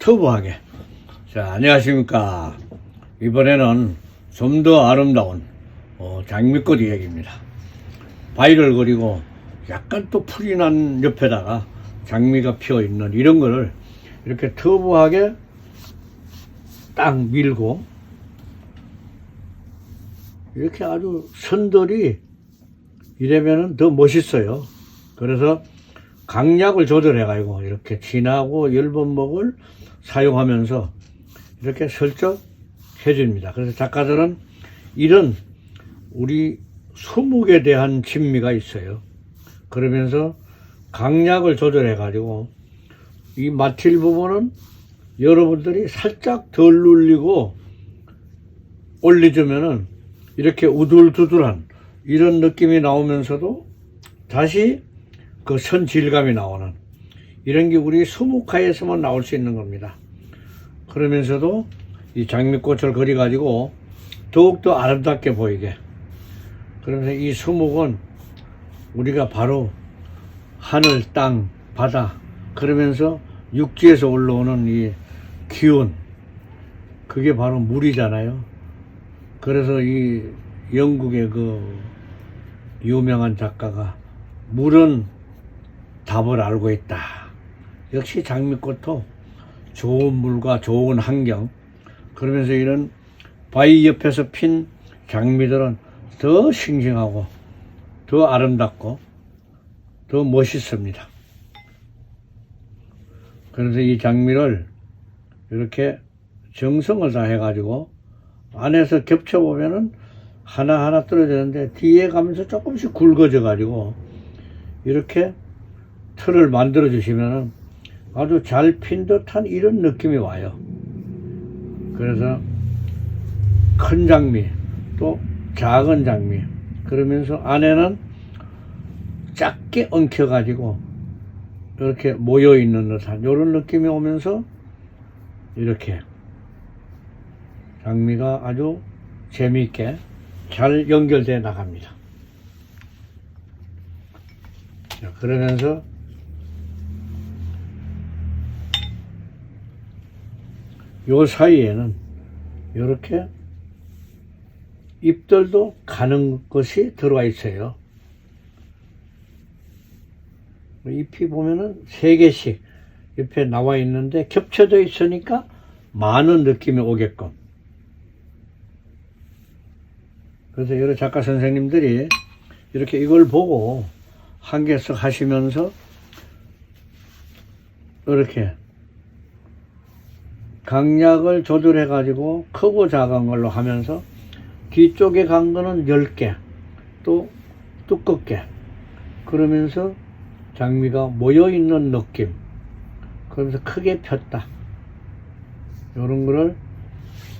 터부하게. 자, 안녕하십니까. 이번에는 좀 더 아름다운 어, 장미꽃 이야기입니다. 바위를 그리고 약간 또 풀이 난 옆에다가 장미가 피어 있는 이런 거를 이렇게 터부하게 딱 밀고 이렇게 아주 선들이 이러면은 더 멋있어요. 그래서 강약을 조절해가지고 이렇게 진하고 엷은 목을 사용하면서 이렇게 슬쩍 해줍니다. 그래서 작가들은 이런 우리 수묵에 대한 진미가 있어요. 그러면서 강약을 조절해가지고 이 마틸 부분은 여러분들이 살짝 덜 눌리고 올려주면은 이렇게 우둘두둘한 이런 느낌이 나오면서도 다시 그 선 질감이 나오는 이런 게 우리 수묵화에서만 나올 수 있는 겁니다. 그러면서도 이 장미꽃을 그려가지고 더욱더 아름답게 보이게. 그러면서 이 수묵은 우리가 바로 하늘, 땅, 바다, 그러면서 육지에서 올라오는 이 기운, 그게 바로 물이잖아요. 그래서 이 영국의 그 유명한 작가가 물은 답을 알고 있다. 역시 장미꽃도 좋은 물과 좋은 환경, 그러면서 이런 바위 옆에서 핀 장미들은 더 싱싱하고 더 아름답고 더 멋있습니다. 그래서 이 장미를 이렇게 정성을 다해 가지고 안에서 겹쳐 보면은 하나하나 떨어지는데 뒤에 가면서 조금씩 굵어져 가지고 이렇게 틀을 만들어 주시면은 아주 잘 핀 듯한 이런 느낌이 와요. 그래서 큰 장미 또 작은 장미 그러면서 안에는 작게 엉켜 가지고 이렇게 모여 있는 듯한 이런 느낌이 오면서 이렇게 장미가 아주 재미있게 잘 연결돼 나갑니다. 자, 그러면서 요 사이에는 이렇게 잎들도 가는 것이 들어와 있어요. 잎이 보면은 세 개씩 옆에 나와 있는데 겹쳐져 있으니까 많은 느낌이 오게끔. 그래서 여러 작가 선생님들이 이렇게 이걸 보고 한 개씩 하시면서 이렇게 강약을 조절해 가지고 크고 작은 걸로 하면서 뒤쪽에 간 거는 10개 또 두껍게. 그러면서 장미가 모여 있는 느낌. 그러면서 크게 폈다. 이런 거를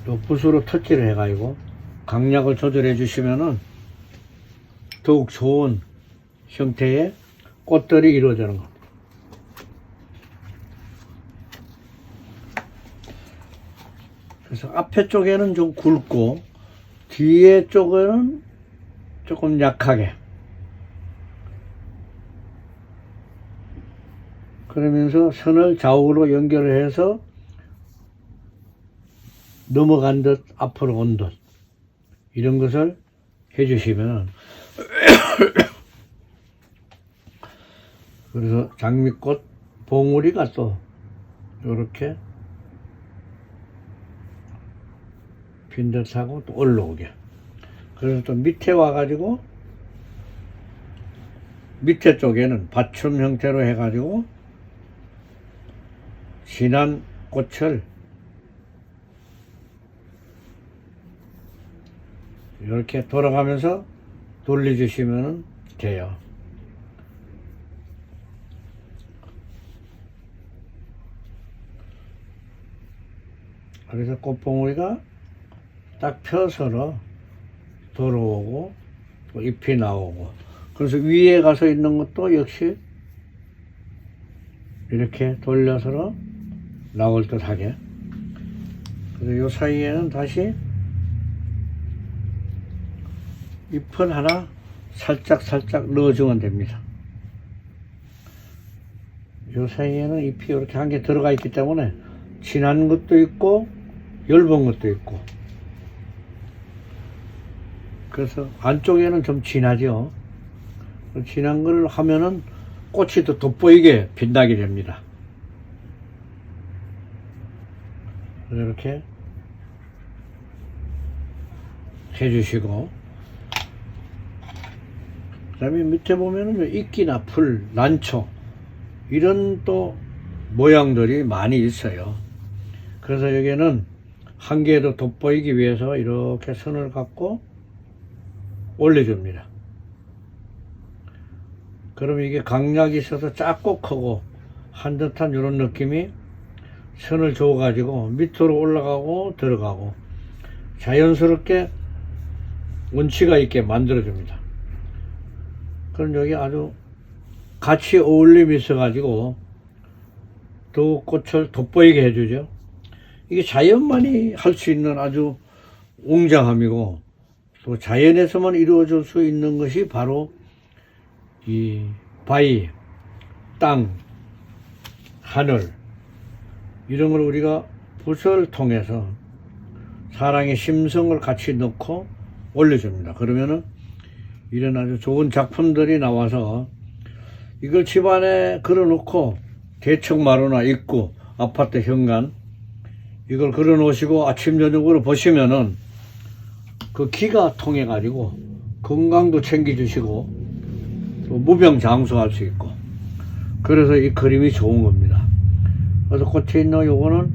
또 붓으로 터치를 해 가지고 강약을 조절해 주시면은 더욱 좋은 형태의 꽃들이 이루어지는 겁니다. 그래서 앞에 쪽에는 좀 굵고 뒤에 쪽에는 조금 약하게. 그러면서 선을 좌우로 연결을 해서 넘어간 듯 앞으로 온 듯. 이런 것을 해주시면. 그래서 장미꽃 봉우리가 또 이렇게 빈 듯하고 또 올라오게 그래서 또 밑에 와가지고 밑에 쪽에는 받춤 형태로 해가지고 진한 꽃을 이렇게 돌아가면서 돌려주시면 돼요. 그래서 꽃봉오리가 딱 펴서로 돌아오고 또 잎이 나오고. 그래서 위에 가서 있는 것도 역시 이렇게 돌려서 나올 듯 하게. 그래서 요 사이에는 다시 잎을 하나 살짝 살짝 넣어주면 됩니다. 요 사이에는 잎이 이렇게 한 개 들어가 있기 때문에 진한 것도 있고 엷은 것도 있고 그래서 안쪽에는 좀 진하죠. 진한 거를 하면은 꽃이 더 돋보이게 빛나게 됩니다. 이렇게 해주시고 그 다음에 밑에 보면은 이끼나 풀, 난초 이런 또 모양들이 많이 있어요. 그래서 여기는 한 개에 더 돋보이기 위해서 이렇게 선을 갖고 올려줍니다. 그럼 이게 강약이 있어서 작고 크고 한 듯한 이런 느낌이 선을 줘가지고 밑으로 올라가고 들어가고 자연스럽게 운치가 있게 만들어줍니다. 그럼 여기 아주 같이 어울림이 있어가지고 더 꽃을 돋보이게 해주죠. 이게 자연만이 할 수 있는 아주 웅장함이고 또 자연에서만 이루어질 수 있는 것이 바로 이 바위, 땅, 하늘 이런 걸 우리가 부서를 통해서 사랑의 심성을 같이 넣고 올려줍니다. 그러면은 이런 아주 좋은 작품들이 나와서 이걸 집안에 걸어놓고 대청 마루나 입구, 아파트 현관 이걸 걸어놓으시고 아침 저녁으로 보시면은 그 기가 통해 가지고 건강도 챙겨주시고 또 무병장수할 수 있고 그래서 이 그림이 좋은 겁니다. 그래서 꽃에 있는 요거는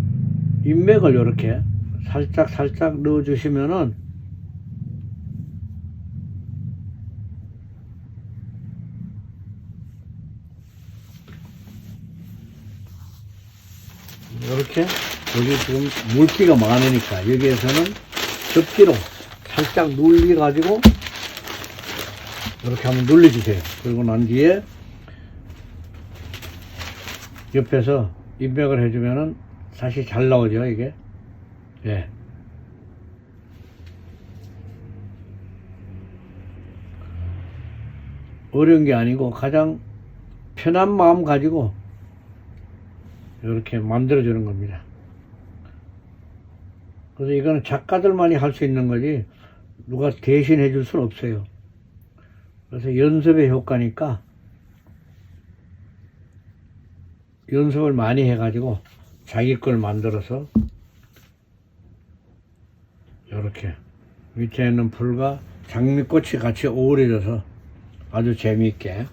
인맥을 이렇게 살짝 살짝 넣어주시면은 이렇게 여기 지금 물기가 많으니까 여기에서는 접기로 살짝 눌리 가지고 이렇게 한번 눌러주세요. 그리고 난 뒤에 옆에서 인맥을 해주면은 다시 잘 나오죠 이게. 예. 어려운 게 아니고 가장 편한 마음 가지고 이렇게 만들어주는 겁니다. 그래서 이거는 작가들만이 할 수 있는 거지 누가 대신해 줄 수는 없어요. 그래서 연습의 효과니까 연습을 많이 해가지고 자기 걸 만들어서 이렇게 밑에 있는 풀과 장미꽃이 같이 어우러져서 아주 재미있게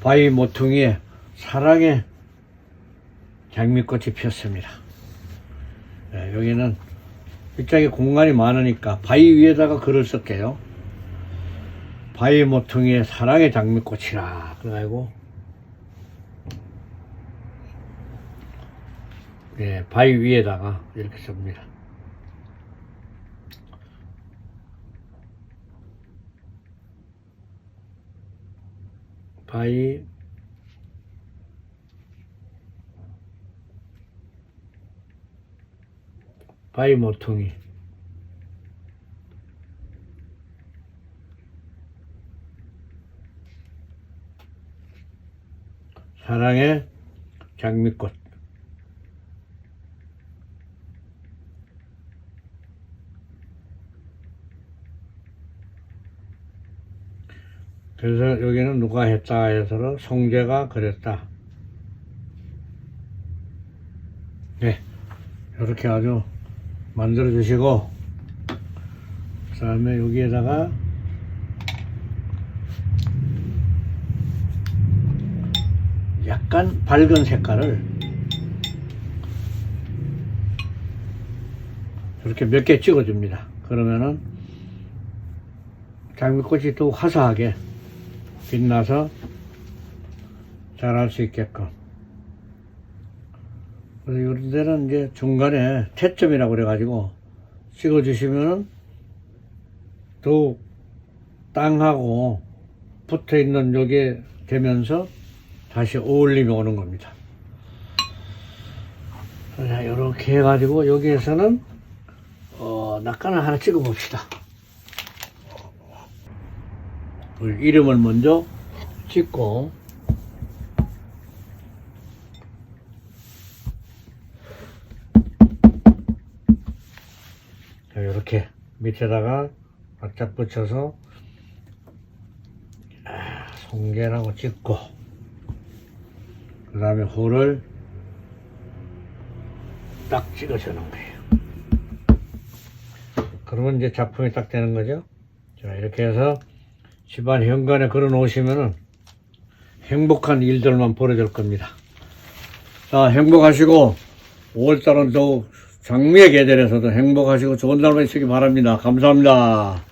바위 모퉁이에 사랑의 장미꽃이 피었습니다. 예, 여기는 이쪽에 공간이 많으니까 바위 위에다가 글을 쓸게요. 바위 모퉁이에 사랑의 장미꽃이라 그래가지고 예, 바위 위에다가 이렇게 씁니다. 바위 바위 모퉁이 사랑의 장미꽃 그래서 여기는 누가 했다 해서 송재가 그랬다. 네, 이렇게 아주 만들어 주시고 그 다음에 여기에다가 약간 밝은 색깔을 이렇게 몇 개 찍어줍니다. 그러면은 장미꽃이 더 화사하게 빛나서 자랄 수 있게끔. 그래서 이런 데는 이제 중간에 태점이라고 그래가지고 찍어주시면은 더욱 땅하고 붙어 있는 여기에 되면서 다시 어울림이 오는 겁니다. 자, 이렇게 해가지고 여기에서는 어, 낙관을 하나 찍어 봅시다. 이름을 먼저 찍고 이렇게 밑에다가 바짝 붙여서 아, 송개라고 찍고 그 다음에 호를 딱 찍어주는 거예요. 그러면 이제 작품이 딱 되는 거죠. 자, 이렇게 해서 집안 현관에 걸어 놓으시면은 행복한 일들만 벌어질 겁니다. 자, 행복하시고 5월달은 더욱 장미의 계절에서도 행복하시고 좋은 날만 있으기 바랍니다. 감사합니다.